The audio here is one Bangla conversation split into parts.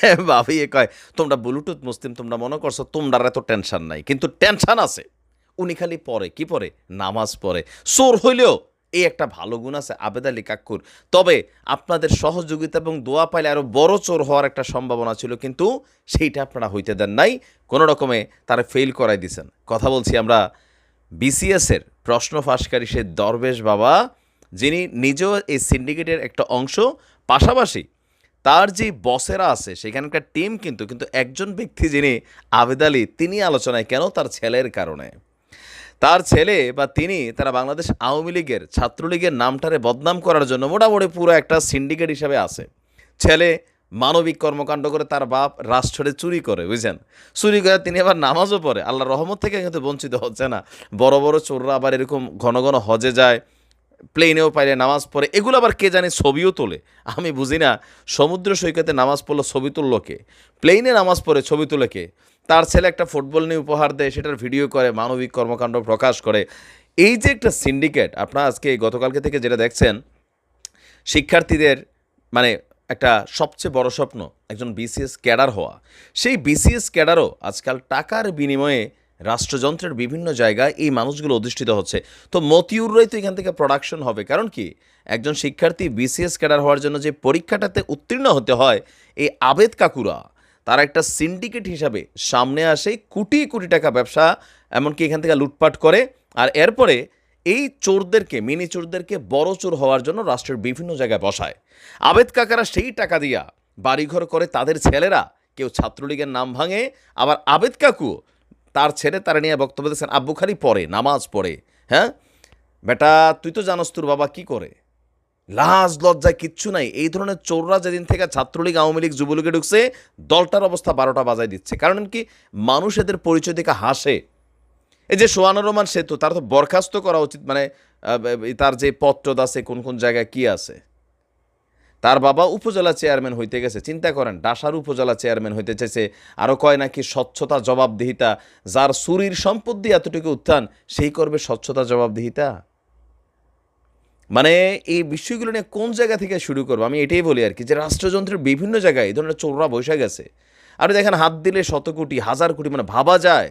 হ্যাঁ ভাবি এ কয়, তোমরা ব্লুটুথ মুসলিম, তোমরা মনে করছ তোমরা এত টেনশন নাই, কিন্তু টেনশন আছে। উনি খালি পড়ে, কি পড়ে? নামাজ পড়ে। চোর হইলেও এই একটা ভালো গুণ আছে, আবেদ আলী কাক্কুর। তবে আপনাদের সহযোগিতা এবং দোয়া পাইলে আরও বড় চোর হওয়ার একটা সম্ভাবনা ছিল, কিন্তু সেইটা আপনারা হইতে দেন নাই। কোনো রকমে তারা ফেল করাই দিছেন। কথা বলছি আমরা বিসিএসের প্রশ্ন ফাঁসকারী সে দরবেশ বাবা, যিনি নিজেও এই সিন্ডিকেটের একটা অংশ, পাশাপাশি তার যে বসেরা আছে, সেখানকার টিম কিন্তু কিন্তু একজন ব্যক্তি যিনি আবেদ আলী, তিনি আলোচনায় কেন তার ছেলের কারণে? তার ছেলে বা তিনি তারা বাংলাদেশ আওয়ামী লীগের, ছাত্রলীগের নামটারে বদনাম করার জন্য মোটামুটি পুরো একটা সিন্ডিকেট হিসাবে আছে। ছেলে মানবিক কর্মকাণ্ড করে তার বাপ রাষ্ট্রে চুরি করে, বুঝছেন? চুরি করে তিনি আবার নামাজও পড়ে। আল্লাহ রহমত থেকে কিন্তু বঞ্চিত হচ্ছে না। বড় বড় চোররা আবার এরকম ঘন ঘন হজে যায়। প্লেনেও পাইলে নামাজ পড়ে, এগুলো আবার কে জানে ছবিও তোলে? আমি বুঝি না, সমুদ্র সৈকতে নামাজ পড়ল ছবি তুললো কে? প্লেনে নামাজ পড়ে ছবি তুলে কে? তার ছেলে একটা ফুটবল নিয়ে উপহার দেয়, সেটার ভিডিও করে, মানবিক কর্মকাণ্ড প্রকাশ করে। এই যে একটা সিন্ডিকেট, আপনারা আজকে গতকালকে থেকে যেটা দেখছেন, শিক্ষার্থীদের মানে একটা সবচেয়ে বড় স্বপ্ন, একজন বিসিএস ক্যাডার হওয়া। সেই বিসিএস ক্যাডারও আজকাল টাকার বিনিময়ে রাষ্ট্রযন্ত্রের বিভিন্ন জায়গায় এই মানুষগুলো অধিষ্ঠিত হচ্ছে। তো মতিউররাই তো এখান থেকে প্রোডাকশন হবে। কারণ কি? একজন শিক্ষার্থী বিসিএস ক্যাডার হওয়ার জন্য যে পরীক্ষাটাতে উত্তীর্ণ হতে হয়, এই আবেদ কাকুরা, তারা একটা সিন্ডিকেট হিসাবে সামনে আসে, কোটি কোটি টাকা ব্যবসা, এমনকি এখান থেকে লুটপাট করে। আর এরপরে এই চোরদেরকে, মিনি চোরদেরকে বড় চোর হওয়ার জন্য রাষ্ট্রের বিভিন্ন জায়গায় বসায়। আবেদ কাকারা সেই টাকা দিয়া বাড়িঘর করে তাদের ছেলেরা, কেউ ছাত্রলীগের নাম ভাঙে, আবার আবেদ কাকু তার ছেলে তারা নিয়ে বক্তব্য দিচ্ছেন আব্বু খালি পড়ে, নামাজ পড়ে। হ্যাঁ? বেটা, তুই তো জানোস তোর বাবা কি করে? লাজ লজ্জায় কিচ্ছু নাই। এই ধরনের চোররা যেদিন থেকে ছাত্রলীগ, আওয়ামী লীগ, যুবলীগে ঢুকছে, দলটার অবস্থা বারোটা বাজায় দিচ্ছে। কারণ কি? মানুষ এদের পরিচয় দেখে হাসে। এই যে সোহানুর রহমান সেতু, তার তো বরখাস্ত করা উচিত। মানে তার যে পত্রদ আছে, কোন কোন জায়গায় কি আছে? তার বাবা উপজেলা চেয়ারম্যান হইতে গেছে। চিন্তা করেন, ডাসার উপজেলা চেয়ারম্যান হইতে চাইছে। আরও কয় নাকি স্বচ্ছতা জবাবদিহিতা, যার চুরির সম্পদ দিয়ে এতটুকু উত্থান, সেই করবে স্বচ্ছতা জবাবদিহিতা? মানে এই বিষয়গুলো নিয়ে কোন জায়গা থেকে শুরু করব? আমি এটাই বলি আর কি, যে রাষ্ট্রযন্ত্রের বিভিন্ন জায়গায় এই ধরনের চোররা বসে গেছে। আপনি দেখেন হাত দিলে শত কোটি হাজার কোটি মানে ভাবা যায়।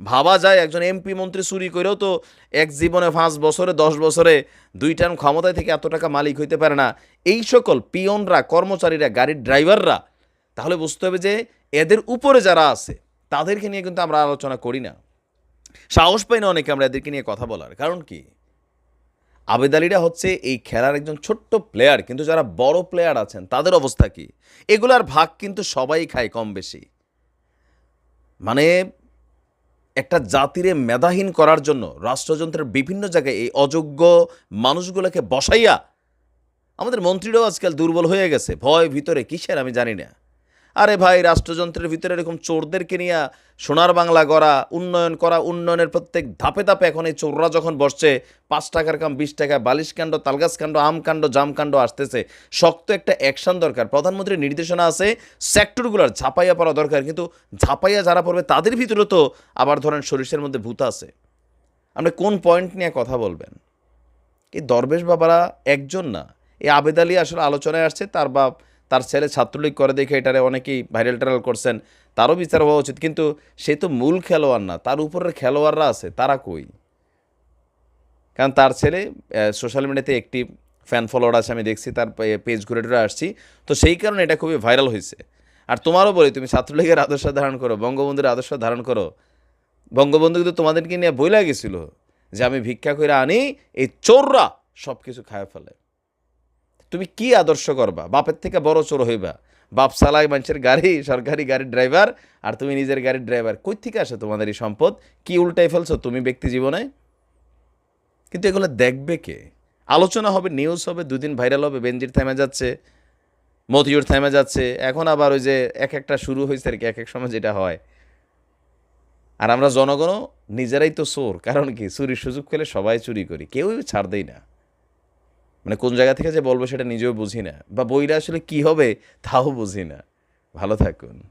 ভাবা যায়, একজন এমপি মন্ত্রী চুরি করেও তো এক জীবনে পাঁচ বছরে, দশ বছরে দুই টার্ম ক্ষমতায় থেকে এত টাকা মালিক হইতে পারে না। এই সকল পিয়নরা, কর্মচারীরা, গাড়ির ড্রাইভাররা, তাহলে বুঝতে হবে যে এদের উপরে যারা আছে, তাদেরকে নিয়ে কিন্তু আমরা আলোচনা করি না। সাহস পাই না অনেকে আমরা এদেরকে নিয়ে কথা বলার। কারণ কি? আবেদ আলীরা হচ্ছে এই খেলার একজন ছোট্ট প্লেয়ার কিন্তু যারা বড় প্লেয়ার আছেন, তাদের অবস্থা কি? এগুলার ভাগ কিন্তু সবাই খায় কম বেশি। মানে একটা জাতিরে মেধাহীন করার জন্য রাষ্ট্রযন্ত্রের বিভিন্ন জায়গায় এই অযোগ্য মানুষগুলোকে বসাইয়া আমাদের মন্ত্রীরাও আজকাল দুর্বল হয়ে গেছে, ভয় ভিতরে কিসের আমি জানি না। আরে ভাই, রাষ্ট্রযন্ত্রের ভিতরে এরকম চোরদেরকে নিয়ে সোনার বাংলা গড়া, উন্নয়ন করা, উন্নয়নের প্রত্যেক ধাপে ধাপে এখন এই চোররা যখন বসছে, পাঁচ টাকার কাম, বিশ টাকা, বালিশ কাণ্ড, তালগাছ কাণ্ড, আম কাণ্ড, জাম কাণ্ড আসতেছে। শক্ত একটা অ্যাকশন দরকার। প্রধানমন্ত্রীর নির্দেশনা আছে সেক্টরগুলোর ঝাঁপাইয়া পড়া দরকার। কিন্তু ঝাঁপাইয়া যারা পড়বে, তাদের ভিতরে তো আবার ধরেন সরিষের মধ্যে ভূত আছে। আপনি কোন পয়েন্ট নিয়ে কথা বলবেন? এই দরবেশ বাবারা একজন না। এই আবেদ আলী আসলে আলোচনায় আসছে, তার বাপ তার ছেলে ছাত্রলীগ করে দেখে এটারে অনেকেই ভাইরাল টাইরাল করছেন, তারও বিচার হওয়া উচিত। কিন্তু সে তো মূল খেলোয়াড় না, তার উপরের খেলোয়াড়রা আছে, তারা কই? কারণ তার ছেলে সোশ্যাল মিডিয়াতে একটি ফ্যান ফলোয়ার আছে, আমি দেখছি, তার পেজ ঘুরে টুরে আসছি। তো সেই কারণে এটা খুবই ভাইরাল হয়েছে আর তোমারও বলি, তুমি ছাত্রলীগের আদর্শ ধারণ করো, বঙ্গবন্ধুর আদর্শ ধারণ করো। বঙ্গবন্ধু কিন্তু তোমাদেরকে নিয়ে বইলা গেছিল যে আমি ভিক্ষা করে আনি, এই চোররা সব কিছু খায় ফেলে। তুমি কি আদর্শ করবা? বাপের থেকে বড় চোর হইবা। বাপ চালায় মানুষের গাড়ি, সরকারি গাড়ির ড্রাইভার আর তুমি নিজের গাড়ির ড্রাইভার কই থেকে আসে তোমাদের এই সম্পদ? কি উল্টাই ফেলছো তুমি ব্যক্তি জীবনে? কিন্তু এগুলো দেখবে কে? আলোচনা হবে নিউজ হবে, দুদিন ভাইরাল হবে বেঞ্জির থেমে যাচ্ছে, মতিউর থেমে যাচ্ছে। এখন আবার ওই যে এক একটা শুরু হয়েছে আর কি, এক এক সময় যেটা হয়। আর আমরা জনগণও নিজেরাই তো চোর, কারণ কি? চুরির সুযোগ পেলে সবাই চুরি করি, কেউই ছাড় দেই না। মানে কোন জায়গা থেকে যে বলব সেটা নিজেও বুঝি না। বা বইটা আসলে কি হবে তাও বুঝি না। ভালো থাকুন।